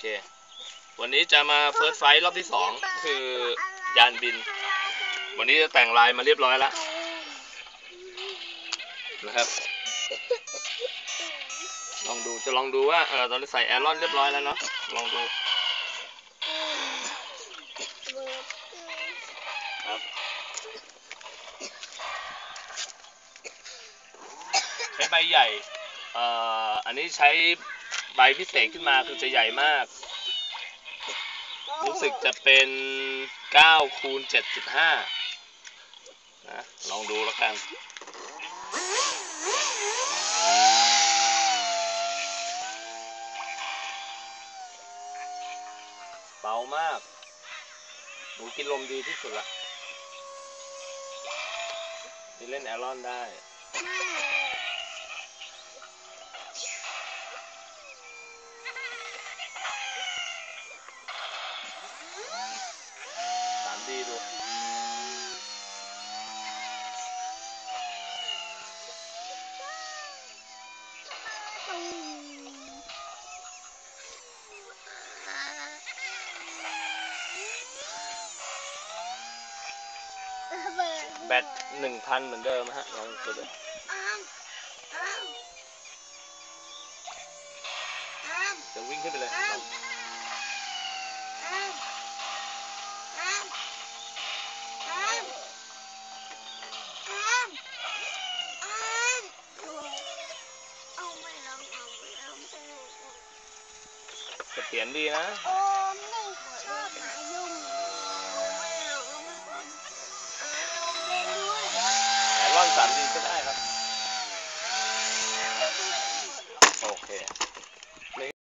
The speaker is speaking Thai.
เค วันนี้จะมาเฟิร์สไฟท์รอบที่สองคือยานบิน วันนี้จะแต่งลายมาเรียบร้อยแล้วนะครับ ลองดูจะลองดูว่าเออตอนนี้ใส่แอรอนเรียบร้อยแล้วเนาะลองดูครับใช้ใบใหญ่เอ่ออันนี้ใช้ ใบพิเศษขึ้นมาคือจะใหญ่มาก รู้สึกจะเป็น9คูณ7.5นะลองดูแล้วกันเบามาก หนูกินลมดีที่สุดละนี่เล่นแอรอนได้ สามดีดู แบตหนึ่งพันเหมือนเดิมฮะลองดูดูจะวิ่งขึ้นไปเลยเสถียรดีนะ สามดีก็ได้